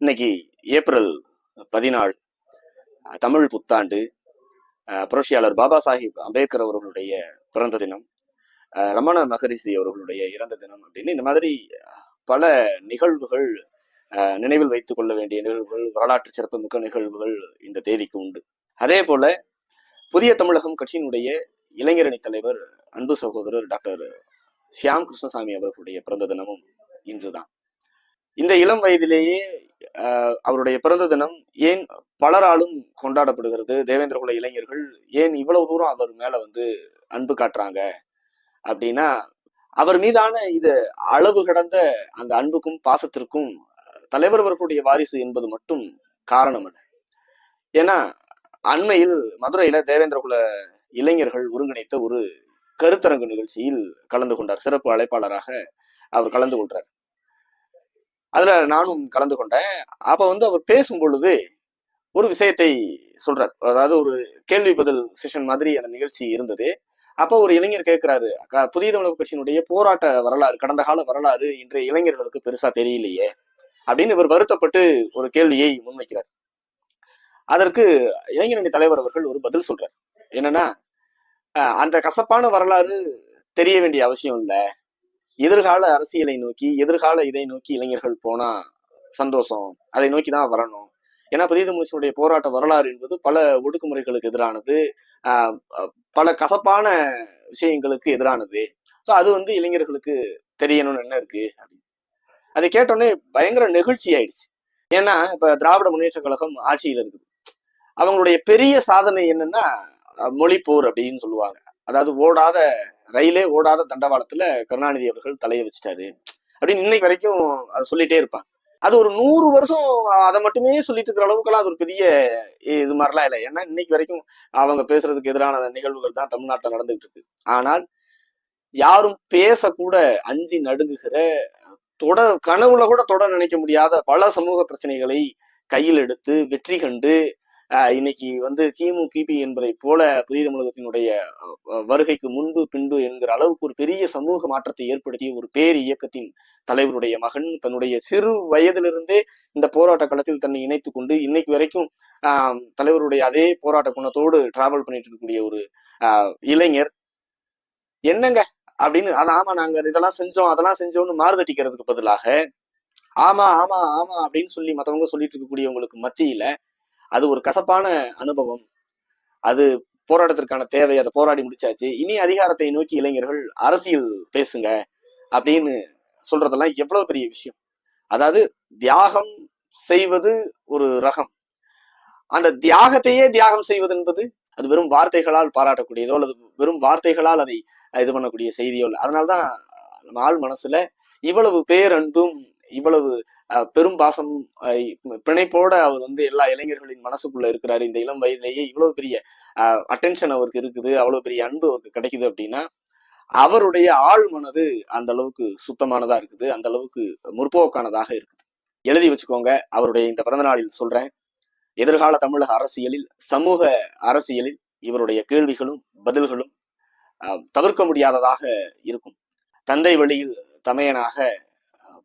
இன்னைக்கு ஏப்ரல் பதினாலு தமிழ் புத்தாண்டு புரட்சியாளர் பாபா சாஹிப் அம்பேத்கர் அவர்களுடைய பிறந்த தினம் ரமண மகரிஷி அவர்களுடைய இறந்த தினம் அப்படின்னு இந்த மாதிரி பல நிகழ்வுகள் நினைவில் வைத்துக் கொள்ள வேண்டிய நிகழ்வுகள் வரலாற்று சிறப்புமிக்க நிகழ்வுகள் இந்த தேதிக்கு உண்டு. அதே போல புதிய தமிழகம் கட்சியினுடைய இளைஞரணி தலைவர் அன்பு சகோதரர் டாக்டர் ஷியாம் கிருஷ்ணசாமி அவர்களுடைய பிறந்த தினமும் இன்றுதான். இந்த இளம் வயதிலேயே அவருடைய பிறந்த தினம் ஏன் பலராலும் கொண்டாடப்படுகிறது? தேவேந்திரகுல இளைஞர்கள் ஏன் இவ்வளவு தூரம் அவர் மேல வந்து அன்பு காட்டுறாங்க? அப்படின்னா அவர் மீதான இது அளவு கடந்த அந்த அன்புக்கும் பாசத்திற்கும் தலைவர் அவர்களுடைய வாரிசு என்பது மட்டும் காரணம் அல்ல ஏன்னா அண்மையில் மதுரையில தேவேந்திரகுல இளைஞர்கள் ஒருங்கிணைத்த ஒரு கருத்தரங்கு நிகழ்ச்சியில் கலந்து கொண்டார். சிறப்பு அழைப்பாளராக அவர் கலந்து கொண்டார் அதுல நானும் கலந்து கொண்டேன். அப்ப வந்து அவர் பேசும் பொழுது ஒரு விஷயத்தை சொல்றார். அதாவது ஒரு கேள்வி பதில் செஷன் மாதிரி அந்த நிகழ்ச்சி இருந்தது. அப்ப ஒரு இளைஞர் கேட்கிறாரு புதிய தமிழக கட்சியினுடைய போராட்ட வரலாறு கடந்த கால வரலாறு இன்றைய இளைஞர்களுக்கு பெருசா தெரியலையே? அப்படின்னு இவர் வருத்தப்பட்டு ஒரு கேள்வியை முன்வைக்கிறார். அதற்கு இளைஞரணி தலைவர் அவர்கள் ஒரு பதில் சொல்றார். என்னன்னா அந்த கசப்பான வரலாறு தெரிய வேண்டிய அவசியம் இல்லை. எதிர்கால அரசியலை நோக்கி எதிர்கால இதை நோக்கி இளைஞர்கள் போனா சந்தோஷம். அதை நோக்கி தான் வரணும். ஏன்னா புதிய தமிழ்ச்சியினுடைய போராட்ட வரலாறு என்பது பல ஒடுக்குமுறைகளுக்கு எதிரானது பல கசப்பான விஷயங்களுக்கு எதிரானது. ஸோ அது வந்து இளைஞர்களுக்கு தெரியணும்னு என்ன இருக்கு? அப்படின்னு அதை கேட்டோடனே பயங்கர நெகிழ்ச்சி ஆயிடுச்சு. ஏன்னா இப்ப திராவிட முன்னேற்ற கழகம் ஆட்சியில் இருக்குது. அவங்களுடைய பெரிய சாதனை என்னன்னா மொழிப்போர் அப்படின்னு சொல்லுவாங்க. அதாவது ஓடாத ரயிலே ஓடாத தண்டவாளத்துல கருணாநிதி அவர்கள் தலையை வச்சுட்டாரு. அப்படின்னு இன்னைக்கு வரைக்கும் அதை சொல்லிட்டே இருப்பாங்க. அது ஒரு நூறு வருஷம் அதை மட்டுமே சொல்லிட்டு இருக்கிற அளவுக்குலாம் அது ஒரு பெரிய இது மாதிரிலாம் இல்லை. ஏன்னா இன்னைக்கு வரைக்கும் அவங்க பேசுறதுக்கு எதிரான நிகழ்வுகள் தான் தமிழ்நாட்டில் நடந்துகிட்டு இருக்கு. ஆனால் யாரும் பேசக்கூட அஞ்சி நடுங்குகிற தொட கனவுல கூட தொட நினைக்க முடியாத பல சமூக பிரச்சனைகளை கையில் எடுத்து வெற்றி கண்டு இன்னைக்கு வந்து கிமு கிபி என்பதை போல புதிய தமிழகத்தினுடைய வருகைக்கு முன்பு பின்பு என்கிற அளவுக்கு ஒரு பெரிய சமூக மாற்றத்தை ஏற்படுத்திய ஒரு பேர் இயக்கத்தின் தலைவருடைய மகன் தன்னுடைய சிறு வயதிலிருந்தே இந்த போராட்ட களத்தில் தன்னை இணைத்து கொண்டு இன்னைக்கு வரைக்கும் ஆஹ் தலைவருடைய அதே போராட்ட குணத்தோடு டிராவல் பண்ணிட்டு இருக்கக்கூடிய ஒரு ஆஹ் இளைஞர். என்னங்க? அப்படின்னு அது ஆமா நாங்க இதெல்லாம் செஞ்சோம் அதெல்லாம் செஞ்சோம்னு மாறுதட்டிக்கிறதுக்கு பதிலாக ஆமா ஆமா ஆமா அப்படின்னு சொல்லி மத்தவங்க சொல்லிட்டு இருக்கக்கூடியவங்களுக்கு மத்தியில அது ஒரு கசப்பான அனுபவம். அது போராட்டத்திற்கான தேவை அதை போராடி முடிச்சாச்சு. இனி அதிகாரத்தை நோக்கி இளைஞர்கள் அரசியல் பேசுங்க அப்படின்னு சொல்றதெல்லாம் எவ்வளவு பெரிய விஷயம். அதாவது தியாகம் செய்வது ஒரு ரகம். அந்த தியாகத்தையே தியாகம் செய்வது என்பது அது வெறும் வார்த்தைகளால் பாராட்டக்கூடியதோ அல்லது வெறும் வார்த்தைகளால் அதை இது பண்ணக்கூடிய செய்தியோ இல்லை. அதனாலதான் நம்ம ஆள் மனசுல இவ்வளவு பேரன்பும் இவ்வளவு பெரும் பாசம் பிணைப்போட அவர் வந்து எல்லா இளைஞர்களின் மனசுக்குள்ள இருக்கிறாரு. இந்த இளம் வயதிலேயே இவ்வளவு பெரிய அட்டென்ஷன் அவருக்கு இருக்குது அவ்வளவு பெரிய அன்பு அவருக்கு கிடைக்குது அப்படின்னா அவருடைய ஆள் மனது அந்த அளவுக்கு சுத்தமானதா இருக்குது அந்த அளவுக்கு முற்போக்கானதாக இருக்குது. எழுதி வச்சுக்கோங்க அவருடைய இந்த பிறந்தநாளில் சொல்றேன். எதிர்கால தமிழக அரசியலில் சமூக அரசியலில் இவருடைய கேள்விகளும் பதில்களும் தவிர்க்க முடியாததாக இருக்கும். தந்தை வழியில் தமையனாக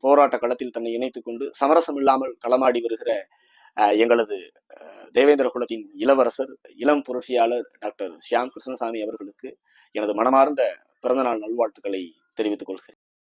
போராட்ட களத்தில் தன்னை இணைத்துக் கொண்டு சமரசம் இல்லாமல் களமாடி வருகிற அஹ், எங்களது தேவேந்திர குலத்தின் இளவரசர் இளம் புரட்சியாளர் டாக்டர் ஷியாம் கிருஷ்ணசாமி அவர்களுக்கு எனது மனமார்ந்த பிறந்தநாள் நல்வாழ்த்துக்களை தெரிவித்துக் கொள்கிறேன்.